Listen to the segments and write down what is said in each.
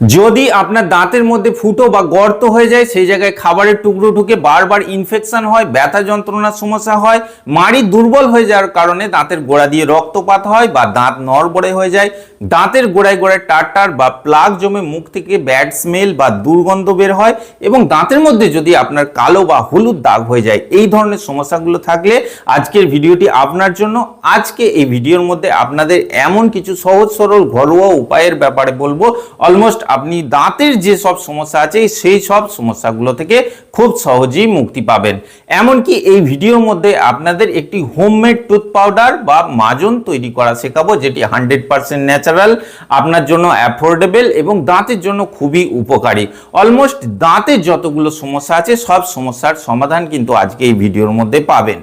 যদি আপনার দাঁতের মধ্যে ফুটো বা গর্ত হয়ে যায়, সেই জায়গায় খাবারের টুকরো ঢুকে বারবার ইনফেকশন হয়, ব্যথা যন্ত্রণার সমস্যা হয়, মাড়ি দুর্বল হয়ে যাওয়ার কারণে দাঁতের গোড়া দিয়ে রক্তপাত হয় বা দাঁত নড়বড়ে হয়ে যায়। দাঁতের গোড়ায় গোড়ায় টাটার বা প্লাগ জমে মুখ থেকে ব্যাড স্মেল বা দুর্গন্ধ বের হয় এবং দাঁতের মধ্যে যদি আপনার কালো বা হলুদ দাগ হয়ে যায়, এই ধরনের সমস্যাগুলো থাকলে আজকের ভিডিওটি আপনার জন্য। আজকে এই ভিডিওর মধ্যে আপনাদের এমন কিছু সহজ সরল ঘরোয়া উপায়ের ব্যাপারে বলব। অলমোস্ট আপনি দাঁতের যে সব সমস্যা আছে, সেই সব সমস্যাগুলো থেকে খুব সহজেই মুক্তি পাবেন। এমনকি এই ভিডিওর মধ্যে আপনাদের একটি হোমমেড টুথ পাউডার বা মাজন তৈরি করা শেখাবো, যেটি হান্ড্রেড পার্সেন্ট ন্যাচারাল আপনার জন্য অ্যাফোর্ডেবল এবং দাঁতের জন্য খুবই উপকারী। অলমোস্ট দাঁতের যতগুলো সমস্যা আছে, সব সমস্যার সমাধান কিন্তু আজকে এই ভিডিওর মধ্যে পাবেন।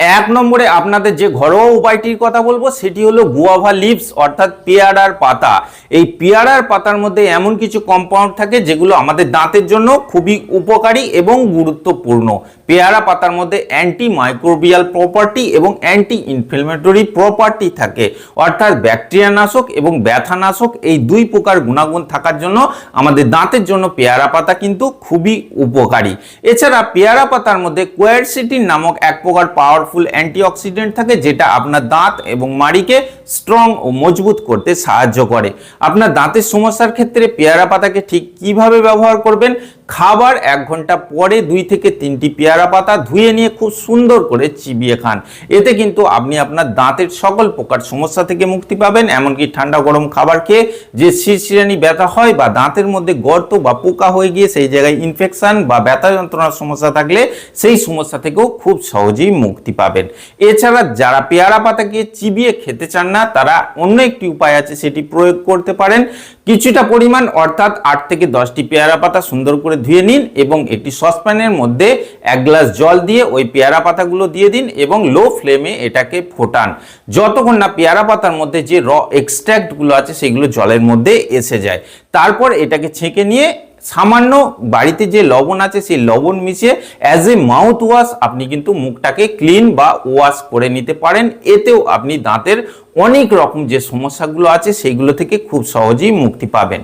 এক নম্বরে আপনাদের যে ঘরোয়া উপায়টির কথা বলব, সেটি হলো গুয়াভা লিভস, অর্থাৎ পেয়ারার পাতা। এই পেয়ারার পাতার মধ্যে এমন কিছু কম্পাউন্ড থাকে, যেগুলো আমাদের দাঁতের জন্য খুবই উপকারী এবং গুরুত্বপূর্ণ। পেয়ারা পাতার মধ্যে অ্যান্টি মাইক্রোবিয়াল প্রপার্টি এবং অ্যান্টি ইনফ্লেমেটরি প্রপার্টি থাকে। অর্থাৎ ব্যাকটেরিয়া নাশক এবং ব্যথা নাশক এই দুই প্রকার গুণাগুণ থাকার জন্য আমাদের দাঁতের জন্য পেয়ারা পাতা কিন্তু খুবই উপকারী। এছাড়া পেয়ারা পাতার মধ্যে কোয়ারসিটিন নামক এক প্রকার পাওয়ারফুল অ্যান্টিঅক্সিডেন্ট থাকে যেটা আপনার দাঁত এবং মাড়িকে স্ট্রং ও মজবুত করতে সাহায্য করে। আপনার দাঁতের সমস্যার ক্ষেত্রে পেয়ারা পাতাকে ঠিক কীভাবে ব্যবহার করবেন খাবার এক ঘণ্টা পরে দুই থেকে তিনটি পেয়ারা পাতা ধুয়ে নিয়ে খুব সুন্দর করে চিবিয়ে খান। এতে কিন্তু আপনি আপনার দাঁতের সকল প্রকার সমস্যা থেকে মুক্তি পাবেন, এমনকি ঠান্ডা গরম খাবার খেয়ে যে শিরশিরানি ব্যথা হয় বা দাঁতের মধ্যে গর্ত বা পোকা হয়ে গিয়ে সেই জায়গায় ইনফেকশন বা ব্যথা যন্ত্রণার সমস্যা থাকলে সেই সমস্যা থেকেও খুব সহজেই মুক্তি পাবেন। এছাড়া যারা পেয়ারা পাতাকে চিবিয়ে খেতে চান না, তারা অন্য একটি উপায় আছে, সেটি প্রয়োগ করতে পারেন। কিছুটা পরিমাণ অর্থাৎ আট থেকে দশটি পেয়ারা পাতা সুন্দর করে ধুয়ে নিন এবং একটি সসপ্যানের মধ্যে এক গ্লাস জল দিয়ে ওই পেয়ারা পাতাগুলো দিয়ে দিন এবং লো ফ্লেমে এটাকে ফোটান। যতক্ষণ না পেয়ারা পাতার মধ্যে যে র এক্সট্র্যাক্টগুলো আছে সেগুলো জলের মধ্যে এসে যায়। তারপর এটাকে ছেঁকে নিয়ে সামান্য বাড়িতে যে লবণ আছে সেই লবণ মিশিয়ে অ্যাজ এ মাউথ ওয়াশ আপনি কিন্তু মুখটাকে ক্লিন বা ওয়াশ করে নিতে পারেন। এতেও আপনি দাঁতের অনেক রকম যে সমস্যাগুলো আছে সেইগুলো থেকে খুব সহজেই মুক্তি পাবেন।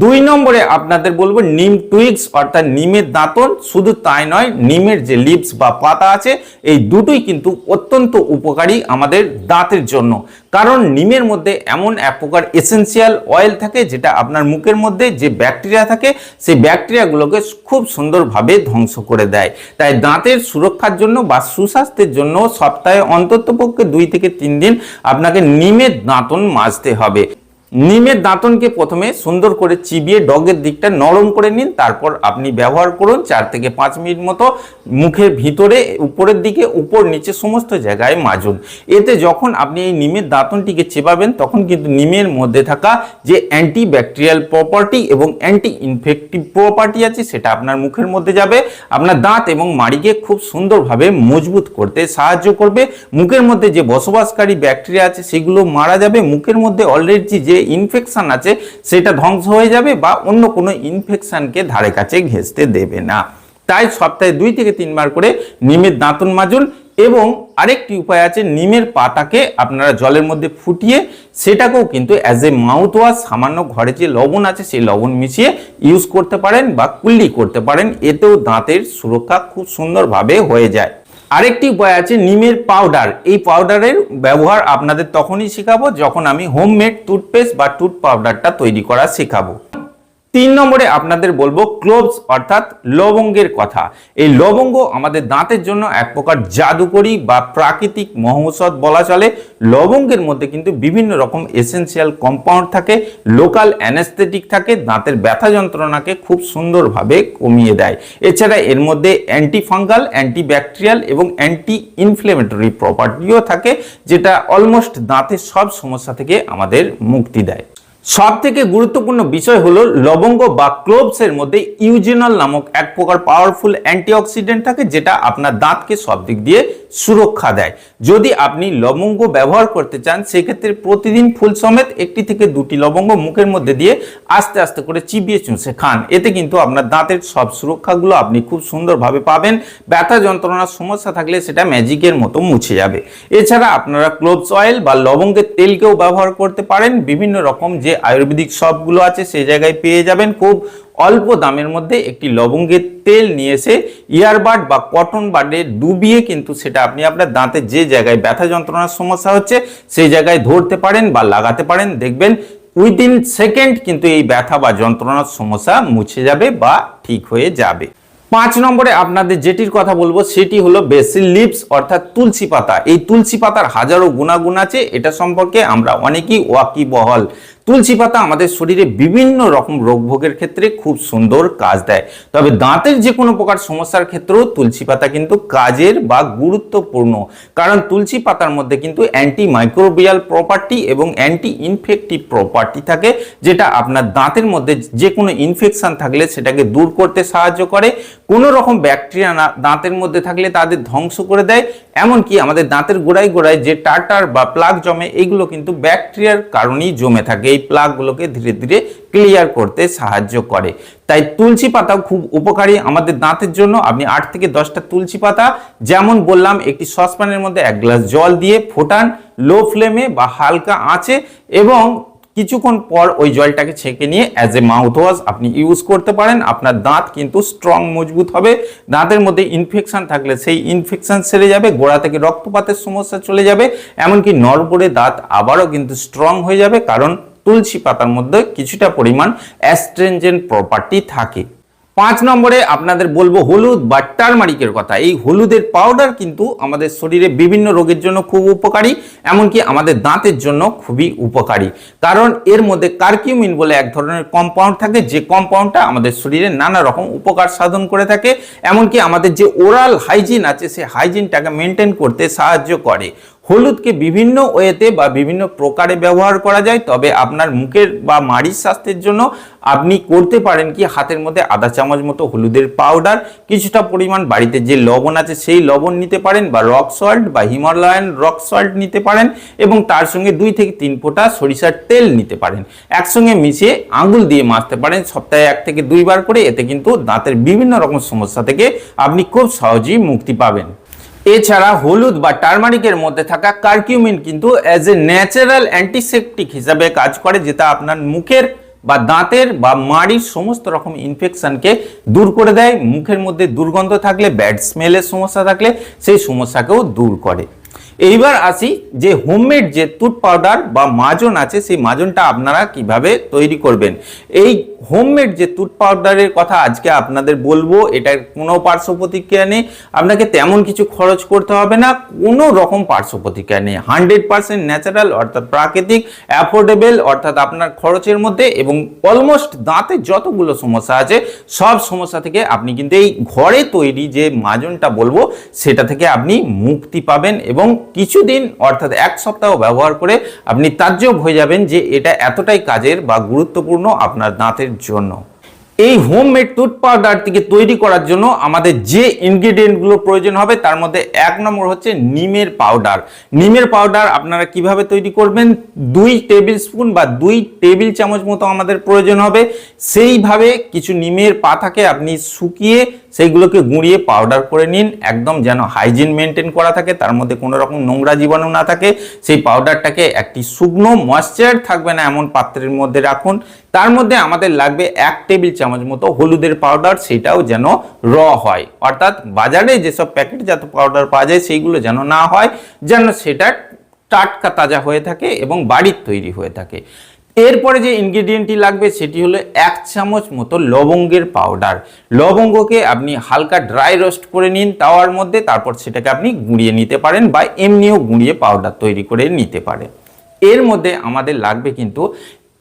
দুই নম্বরে আপনাদের বলব নিম টুইক্স অর্থাৎ নিমের দাঁতন, শুধু তাই নয়, নিমের যে লিপস বা পাতা আছে, এই দুটোই কিন্তু অত্যন্ত উপকারী আমাদের দাঁতের জন্য। কারণ নিমের মধ্যে এমন এক প্রকার এসেন্সিয়াল অয়েল থাকে, যেটা আপনার মুখের মধ্যে যে ব্যাকটেরিয়া থাকে, সেই ব্যাকটেরিয়াগুলোকে খুব সুন্দরভাবে ধ্বংস করে দেয়। তাই দাঁতের সুরক্ষার জন্য বা সুস্বাস্থ্যের জন্য সপ্তাহে অন্ততপক্ষে দুই থেকে তিন দিন আপনাকে নিমের দাঁতন মাজতে হবে। নিমের দাঁতনকে প্রথমে সুন্দর করে চিবিয়ে ডগের দিকটা নরম করে নিন। তারপর আপনি ব্যবহার করুন চার থেকে পাঁচ মিনিট মতো মুখের ভিতরে, উপরের দিকে, উপর নিচে সমস্ত জায়গায় মাজুন। এতে যখন আপনি এই নিমের দাঁতনটিকে চেপাবেন তখন কিন্তু নিমের মধ্যে থাকা যে অ্যান্টি ব্যাকটেরিয়াল প্রপার্টি এবং অ্যান্টি ইনফেক্টিভ প্রপার্টি আছে, সেটা আপনার মুখের মধ্যে যাবে। আপনার দাঁত এবং মাড়িকে খুব সুন্দরভাবে মজবুত করতে সাহায্য করবে। মুখের মধ্যে যে বসবাসকারী ব্যাকটেরিয়া আছে, সেগুলো মারা যাবে। মুখের মধ্যে অলরেডি যে ইনফেকশন আছে, সেটা ধ্বংস হয়ে যাবে বা অন্য কোনো ইনফেকশনকে ধারে কাছে ঘেঁচতে দেবে না। তাই সপ্তাহে দুই থেকে তিনবার করে নিমের দাঁতন মাজুন এবং আরেকটি উপায় আছে, নিমের পাতাকে আপনারা জলের মধ্যে ফুটিয়ে সেটাকেও কিন্তু অ্যাজ এ মাউথ ওয়াশ সামান্য ঘরে যে লবণ আছে সেই লবণ মিশিয়ে ইউজ করতে পারেন বা কুল্লি করতে পারেন, এতেও দাঁতের সুরক্ষা খুব সুন্দরভাবে হয়ে যায়। আরেকটি উপায় আছে, নিমের পাউডার এই পাউডারের ব্যবহার আপনাদের তখনই শেখাবো যখন আমি হোমমেড টুথপেস্ট বা টুথ পাউডারটা তৈরি করা শেখাবো। তিন নম্বরে আপনাদের বলব ক্লোভস অর্থাৎ লবঙ্গের কথা। এই লবঙ্গ আমাদের দাঁতের জন্য এক প্রকার জাদুকরি বা প্রাকৃতিক মহৌষধ বলা চলে। লবঙ্গের মধ্যে কিন্তু বিভিন্ন রকম এসেন্সিয়াল কম্পাউন্ড থাকে লোকাল অ্যানেস্থেটিক থাকে, দাঁতের ব্যথা যন্ত্রণাকে খুব সুন্দরভাবে কমিয়ে দেয়। এছাড়া এর মধ্যে অ্যান্টি ফাঙ্গাল অ্যান্টি ব্যাকটেরিয়াল এবং অ্যান্টি ইনফ্লেমেটরি প্রপার্টিও থাকে, যেটা অলমোস্ট দাঁতের সব সমস্যা থেকে আমাদের মুক্তি দেয়। সব থেকে গুরুত্বপূর্ণ বিষয় হলো লবঙ্গ বা ক্লোভসের মধ্যে ইউজিনল নামক এক প্রকার পাওয়ারফুল অ্যান্টিঅক্সিডেন্ট থাকে, যেটা আপনার দাঁতকে সব দিক দিয়ে সুরক্ষা দেয়। যদি আপনি লবঙ্গ ব্যবহার করতে চান, সেক্ষেত্রে প্রতিদিন ফুল সমেত একটি থেকে দুটি লবঙ্গ মুখের মধ্যে দিয়ে আস্তে আস্তে করে চিবিয়ে চুষে খান। এতে কিন্তু আপনার দাঁতের সব সুরক্ষাগুলো আপনি খুব সুন্দরভাবে পাবেন। ব্যথা যন্ত্রণার সমস্যা থাকলে সেটা ম্যাজিকের মতো মুছে যাবে। এছাড়া আপনারা ক্লোভস অয়েল বা লবঙ্গের তেলকেও ব্যবহার করতে পারেন। বিভিন্ন রকম যে আয়ুর্বেদিক শপগুলো আছে সেই জায়গায় পেয়ে যাবেন। খুব অল্প দামের মধ্যে একটি লবঙ্গের তেল নিয়ে এসে ইয়ারবাড বা কটন বাডে ডুবিয়ে কিন্তু সেটা আপনি আপনার দাঁতে যে জায়গায় ব্যথা যন্ত্রণার সমস্যা হচ্ছে, সেই জায়গায় ধরতে পারেন বা লাগাতে পারেন। দেখবেন উইদিন সেকেন্ড কিন্তু এই ব্যথা বা যন্ত্রণার সমস্যা মুছে যাবে বা ঠিক হয়ে যাবে। পাঁচ নম্বরে আপনাদের যেটির কথা বলব, সেটি হলো বেসি লিপস অর্থাৎ তুলসী পাতা। এই তুলসী পাতার হাজারো গুণাগুণ আছে, এটা সম্পর্কে আমরা অনেকেই ওয়াকিবহল। তুলসী পাতা আমাদের শরীরে বিভিন্ন রকম রোগ ভোগের ক্ষেত্রে খুব সুন্দর কাজ দেয়। তবে দাঁতের যে কোনো প্রকার সমস্যার ক্ষেত্রেও তুলসী পাতা কিন্তু কাজের বা গুরুত্বপূর্ণ। কারণ তুলসী পাতার মধ্যে কিন্তু অ্যান্টি মাইক্রোবিয়াল প্রপার্টি এবং অ্যান্টি ইনফেক্টিভ প্রপার্টি থাকে, যেটা আপনার দাঁতের মধ্যে যে কোনো ইনফেকশন থাকলে সেটাকে দূর করতে সাহায্য করে। কোনো রকম ব্যাকটেরিয়া দাঁতের মধ্যে থাকলে তাদের ধ্বংস করে দেয়, এমনকি আমাদের দাঁতের গোড়ায় গোড়ায় যে টার্টার বা প্লাগ জমে, এগুলো কিন্তু ব্যাকটেরিয়ার কারণেই জমে থাকে। এই প্লাগগুলোকে ধীরে ধীরে ক্লিয়ার করতে সাহায্য করে। তাই তুলসী পাতাও খুব উপকারী আমাদের দাঁতের জন্য। আপনি আট থেকে দশটা তুলসী পাতা, যেমন বললাম, একটি সসপ্যানের মধ্যে এক গ্লাস জল দিয়ে ফোটান, লো ফ্লেমে বা হালকা আঁচে, এবং কিছুক্ষণ পর ওই জলটাকে ছেঁকে নিয়ে অ্যাজ এ মাউথ ওয়াশ আপনি ইউজ করতে পারেন। আপনার দাঁত কিন্তু স্ট্রং মজবুত হবে। দাঁতের মধ্যে ইনফেকশান থাকলে সেই ইনফেকশান সেরে যাবে, গোড়া থেকে রক্তপাতের সমস্যা চলে যাবে। এমনকি নরবরে দাঁত আবারও কিন্তু স্ট্রং হয়ে যাবে, কারণ তুলসী পাতার মধ্যে কিছুটা পরিমাণ অ্যাস্ট্রেঞ্জেন্ট প্রপার্টি থাকে। পাঁচ নম্বরে আপনাদের বলব হলুদ বা টারমারিকের কথা। এই হলুদের পাউডার কিন্তু আমাদের শরীরে বিভিন্ন রোগের জন্য খুব উপকারী, এমনকি আমাদের দাঁতের জন্য খুবই উপকারী। কারণ এর মধ্যে কার্কিউমিন বলে এক ধরনের কম্পাউন্ড থাকে, যে কম্পাউন্ডটা আমাদের শরীরে নানা রকম উপকার সাধন করে থাকে। এমনকি আমাদের যে ওরাল হাইজিন আছে, সেই হাইজিনটাকে মেনটেন করতে সাহায্য করে। হলুদকে বিভিন্ন ওয়েতে বা বিভিন্ন প্রকারে ব্যবহার করা যায়, তবে আপনার মুখের বা মাড়ির স্বাস্থ্যের জন্য আপনি করতে পারেন কি হাতের মধ্যে আধা চামচ মতো হলুদের পাউডার, কিছুটা পরিমাণ বাড়িতে যে লবণ আছে সেই লবণ নিতে পারেন বা রক সল্ট বা হিমালয়ান রক সল্ট নিতে পারেন এবং তার সঙ্গে দুই থেকে তিন ফোঁটা সরিষার তেল নিতে পারেন। একসঙ্গে মিশিয়ে আঙুল দিয়ে মাজতে পারেন, সপ্তাহে এক থেকে দুইবার করে, এতে কিন্তু দাঁতের বিভিন্ন রকম সমস্যা থেকে আপনি খুব সহজেই মুক্তি পাবেন। এছাড়া হলুদ বা টারমারিকের মধ্যে থাকা কার্কিউমিন কিন্তু অ্যাজ এ ন্যাচারাল অ্যান্টিসেপটিক হিসাবে কাজ করে, যেটা আপনার মুখের বা দাঁতের বা মাড়ির সমস্ত রকম ইনফেকশনকে দূর করে দেয়। মুখের মধ্যে দুর্গন্ধ থাকলে ব্যাড স্মেলের সমস্যা থাকলে সেই সমস্যাকেও দূর করে। এইবার আসি যে হোমমেড যে তুট পাউডার বা মাজন আছে, সেই মাজনটা আপনারা কীভাবে তৈরি করবেন? এই হোমমেড যে তুট পাউডারের কথা আজকে আপনাদের বলব, এটার কোনো পার্শ্ব প্রতিক্রিয়া নেই। আপনাকে তেমন কিছু খরচ করতে হবে না, কোনো রকম পার্শ্ব প্রতিক্রিয়া নেই। হান্ড্রেড পার্সেন্ট ন্যাচারাল অর্থাৎ প্রাকৃতিক, অ্যাফোর্ডেবল, অর্থাৎ আপনার খরচের মধ্যে এবং অলমোস্ট দাঁতে যতগুলো সমস্যা আছে, সব সমস্যা থেকে আপনি কিন্তু এই ঘরে তৈরি যে মাজনটা বলব, সেটা থেকে আপনি মুক্তি পাবেন এবং কিছুদিন অর্থাৎ এক সপ্তাহ ব্যবহার করে আপনি তাজ্জব হয়ে যাবেন যে এটা এতটাই কাজের বা গুরুত্বপূর্ণ আপনার দাঁতের জন্য। এই হোমমেড টুথ পাউডার থেকে তৈরি করার জন্য আমাদের যে ইনগ্রিডিয়েন্টগুলো প্রয়োজন হবে, তার মধ্যে এক নম্বর হচ্ছে নিমের পাউডার নিমের পাউডার আপনারা কীভাবে তৈরি করবেন? দুই টেবিল স্পুন বা দুই টেবিল চামচ মতো আমাদের প্রয়োজন হবে। সেইভাবে কিছু নিমের পাতাকে আপনি শুকিয়ে সেইগুলোকে গুঁড়িয়ে পাউডার করে নিন। একদম যেন হাইজিন মেনটেন করা থাকে, তার মধ্যে কোনো রকম নোংরা জীবাণু না থাকে। সেই পাউডারটাকে একটি শুকনো ময়শ্চার থাকবে না এমন পাত্রের মধ্যে রাখুন। তার মধ্যে আমাদের লাগবে এক টেবিল চামচ মতো হলুদের পাউডার সেটাও যেন র হয়। অর্থাৎ বাজারে যেসব প্যাকেটজাত পাউডার পাওয়া যায়, সেইগুলো যেন না হয়, যেন সেটা টাটকা তাজা হয়ে থাকে এবং বাড়ির তৈরি হয়ে থাকে। এরপরে যে ইনগ্রেডিয়েন্টটি লাগবে, সেটি হলো এক চামচ মতো লবঙ্গের পাউডার লবঙ্গকে আপনি হালকা ড্রাই রোস্ট করে নিন তাওয়ার মধ্যে, তারপর সেটাকে আপনি গুঁড়িয়ে নিতে পারেন বা এমনিও গুঁড়িয়ে পাউডার তৈরি করে নিতে পারেন। এর মধ্যে আমাদের লাগবে কিন্তু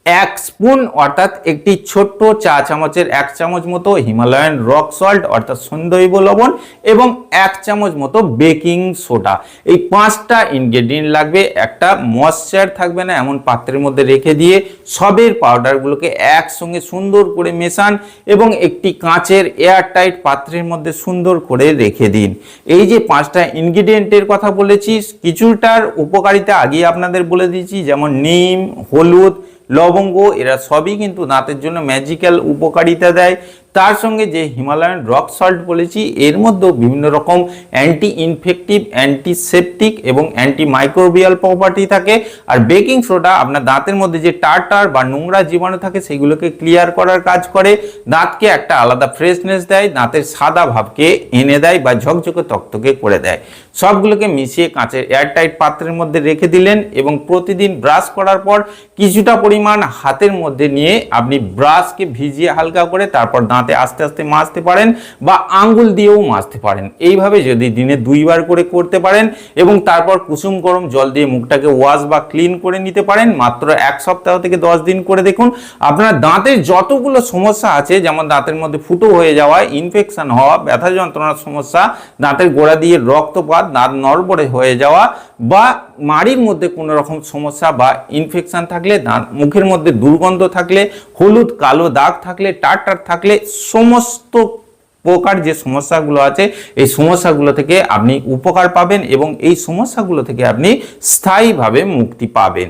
এক স্পুন, অর্থাৎ একটি ছোট্ট চা চামচের এক চামচ মতো হিমালয়ান রক সল্ট, অর্থাৎ সন্দৈব লবণ এবং এক চামচ মতো বেকিং সোডা। এই পাঁচটা ইনগ্রেডিয়েন্ট লাগবে। একটা ময়শ্চার থাকবে না, এমন পাত্রের মধ্যে রেখে দিয়ে সবের পাউডারগুলোকে একসঙ্গে সুন্দর করে মেশান এবং একটি কাঁচের এয়ারটাইট পাত্রের মধ্যে সুন্দর করে রেখে দিন। এই যে পাঁচটা ইনগ্রেডিয়েন্টের কথা বলেছি কিছুটার উপকারিতা আগে আপনাদের বলে দিয়েছি, যেমন নিম, হলুদ লবঙ্গ এরা সবই কিন্তু দাঁতের জন্য ম্যাজিক্যাল উপকারিতা দেয়। তার সঙ্গে যে হিমালয়ান রক সল্ট বলেছি, এর মধ্যেও বিভিন্ন রকম অ্যান্টি ইনফেক্টিভ অ্যান্টিসেপটিক এবং অ্যান্টি মাইক্রোবিয়াল প্রপার্টি থাকে। আর বেকিং সোডা আপনার দাঁতের মধ্যে যে টার্টার বা নোংরা জীবাণু থাকে, সেগুলোকে ক্লিয়ার করার কাজ করে। দাঁতকে একটা আলাদা ফ্রেশনেস দেয়, দাঁতের সাদা ভাবকে এনে দেয় বা ঝকঝকে তক্তকে করে দেয়। সবগুলোকে মিশিয়ে কাঁচের এয়ারটাইট পাত্রের মধ্যে রেখে দিলেন এবং প্রতিদিন ব্রাশ করার পর কিছুটা পরিমাণ হাতের মধ্যে নিয়ে আপনি ব্রাশকে ভিজিয়ে হালকা করে তারপর দাঁতে আস্তে আস্তে মাজতে পারেন বা আঙ্গুল দিয়েও মাজতে পারেন। এইভাবে যদি দিনে দুইবার করে করতে পারেন এবং তারপর কুসুম গরম জল দিয়ে মুখটাকে ওয়াশ বা ক্লিন করে নিতে পারেন, মাত্র এক সপ্তাহ থেকে দশ দিন করে দেখুন। আপনার দাঁতের যতগুলো সমস্যা আছে, যেমন দাঁতের মধ্যে ফুটো হয়ে যাওয়া ইনফেকশন হওয়া, ব্যথা যন্ত্রণার সমস্যা, দাঁতের গোড়া দিয়ে রক্তপাত, দাঁত নড়বড়ে হয়ে যাওয়া বা মাড়ির মধ্যে কোনো রকম সমস্যা বা ইনফেকশান থাকলে, দাঁত, মুখের মধ্যে দুর্গন্ধ থাকলে, হলুদ, কালো দাগ থাকলে টাটার থাকলে, সমস্ত প্রকার যে সমস্যাগুলো আছে, এই সমস্যাগুলো থেকে আপনি উপকার পাবেন এবং এই সমস্যাগুলো থেকে আপনি স্থায়ীভাবে মুক্তি পাবেন।